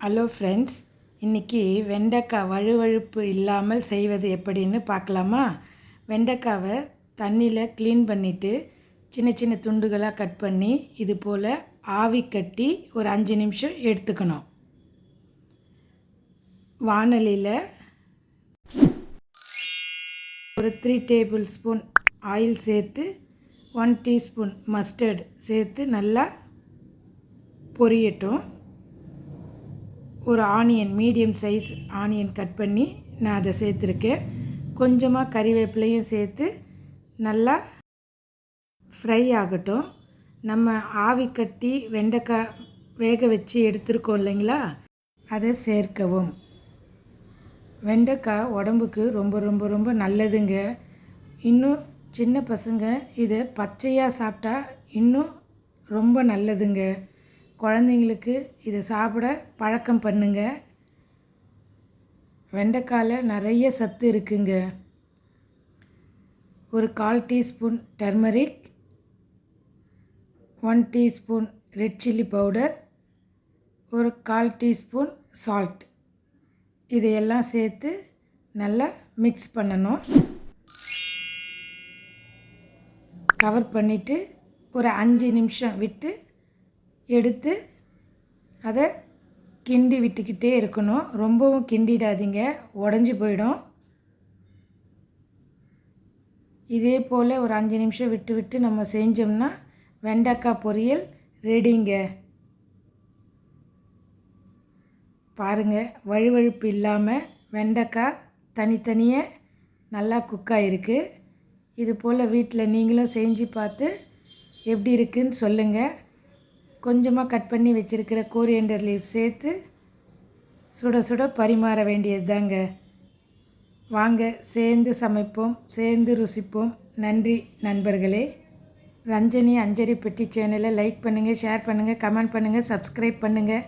Hello friends இன்றைக்கி வெண்டைக்காய் வழுவழுப்பு இல்லாமல் செய்வது எப்படின்னு பார்க்கலாமா? வெண்டைக்காவை தண்ணியில் க்ளீன் பண்ணிவிட்டு சின்ன சின்ன துண்டுகளாக கட் பண்ணி இது போல் ஆவி கட்டி ஒரு அஞ்சு நிமிஷம் எடுத்துக்கணும். வானலியில் ஒரு த்ரீ டேபிள் ஸ்பூன் ஆயில் சேர்த்து ஒன் டீஸ்பூன் மஸ்டர்டு சேர்த்து நல்லா பொரியட்டும். ஒரு onion medium size onion cut பண்ணி நான் அதை சேர்த்துருக்கேன். கொஞ்சமாக கறிவேப்பிலையும் சேர்த்து நல்லா ஃப்ரை ஆகட்டும். நம்ம ஆவி கட்டி வெண்டைக்காய் வேக வச்சு எடுத்துருக்கோம் இல்லைங்களா? அதை சேர்க்கவும். வெண்டைக்காய் உடம்புக்கு ரொம்ப ரொம்ப ரொம்ப நல்லதுங்க. இன்னும் சின்ன பசங்க இதை பச்சையாக சாப்பிட்டா இன்னும் ரொம்ப நல்லதுங்க. குழந்தைங்களுக்கு இதை சாப்பிட பழக்கம் பண்ணுங்க. வெண்டைக்காயில் நிறைய சத்து இருக்குங்க. ஒரு கால் teaspoon turmeric one teaspoon red chilli powder ஒரு கால் டீஸ்பூன் சால்ட். இதையெல்லாம் சேர்த்து நல்லா மிக்ஸ் பண்ணணும். கவர் பண்ணிவிட்டு ஒரு அஞ்சு நிமிஷம் விட்டு எடுத்து அதை கிண்டி விட்டுக்கிட்டே இருக்கணும். ரொம்பவும் கிண்டிடாதீங்க. உடஞ்சி போயிடும். இதே போல் ஒரு அஞ்சு நிமிஷம் விட்டு விட்டு நம்ம செஞ்சோம்னா வெண்டைக்காய் பொரியல் ரெடிங்க. பாருங்கள் வழுவழுப்பு இல்லாமல் வெண்டைக்காய் தனித்தனியாக நல்லா குக் ஆகிருக்கு இது போல் வீட்டில் நீங்களும் செஞ்சு பார்த்து எப்படி இருக்குன்னு சொல்லுங்கள் கொஞ்சமாக கட் பண்ணி வச்சுருக்கிற கோரியண்டர் லீவ் சேர்த்து சுட சுட பரிமாற வேண்டியது தாங்க வாங்க சேர்ந்து சமைப்போம் சேர்ந்து ருசிப்போம். நன்றி நண்பர்களே. ரஞ்சனி அஞ்சரி பெட்டி சேனலை லைக் பண்ணுங்கள் ஷேர் பண்ணுங்கள் கமெண்ட் பண்ணுங்கள் சப்ஸ்கிரைப் பண்ணுங்கள்